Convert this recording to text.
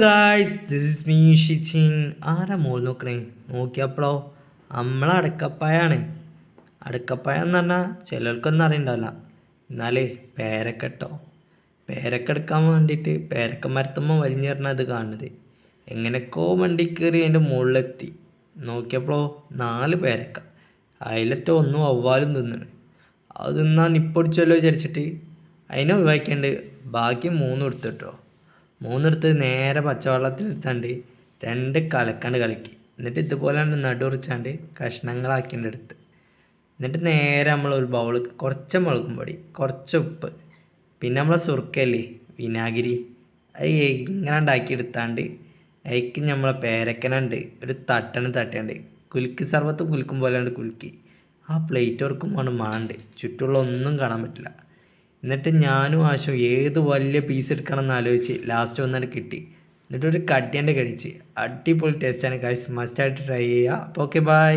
Guys this is me ഷിച്ചിൻ ആരാ മോൾ നോക്കണേ? നോക്കിയപ്പോഴോ നമ്മളെ അടക്കപ്പായാണ്. അടക്കപ്പായ എന്ന് പറഞ്ഞാൽ ചിലർക്കൊന്നും അറിയണ്ടാവില്ല. എന്നാലേ പേരക്കെട്ടോ പേരക്കെടുക്കാൻ വേണ്ടിയിട്ട് പേരക്ക മരത്തുമ്പോൾ വലിഞ്ഞെറിഞ്ഞ അത് കാണുന്നത്. എങ്ങനെയൊക്കെയോ വണ്ടി കയറി അതിന്റെ മുകളിലെത്തി. നോക്കിയപ്പോഴോ നാല് പേരക്ക. അതിലറ്റ ഒന്നും വവ്വാലും തിന്നണ്. അത് തിന്നാൽ നിപ്പൊടിച്ചല്ലോ വിചാരിച്ചിട്ട് അതിനെ ഒഴിവാക്കിയാണ്ട് ബാക്കി മൂന്നും എടുത്തിട്ടോ മൂന്നെടുത്ത് നേരെ പച്ചവെള്ളത്തിൽ എടുത്താണ്ട് രണ്ട് കലക്കാണ്ട് കളിക്കി. എന്നിട്ട് ഇതുപോലെ നടുറിച്ചാണ്ട് കഷ്ണങ്ങളാക്കിന്റെ എടുത്ത് എന്നിട്ട് നേരെ നമ്മൾ ഒരു ബൗളിൽ കുറച്ച് മുളകും പൊടി കുറച്ച് ഉപ്പ് പിന്നെ നമ്മളെ സുർക്കല്ലേ വിനാഗിരി അത് ഇങ്ങനെ ഉണ്ടാക്കി എടുത്താണ്ട് അതിക്ക് നമ്മളെ പേരക്കനുണ്ട് ഒരു തട്ടണ് തട്ടിയാണ്ട് കുലുക്ക് സർവത്ത് കുലുക്കും പോലെയാണ് കുലുക്കി. ആ പ്ലേറ്റ് ഓർക്കുമ്പോൾ മാണ്ട് ചുറ്റുള്ള ഒന്നും കാണാൻ പറ്റില്ല. എന്നിട്ട് ഞാനും ആശും ഏത് വലിയ പീസ് എടുക്കണം എന്ന് ആലോചിച്ച് ലാസ്റ്റ് ഒന്നാണ് കിട്ടി. എന്നിട്ടൊരു കട്ടിയന്റെ കടിച്ച് അടിപൊളി ടേസ്റ്റാണ് ഗൈസ് മസ്റ്റായിട്ട് ട്രൈ ചെയ്യുക. അപ്പോൾ ഓക്കെ ബൈ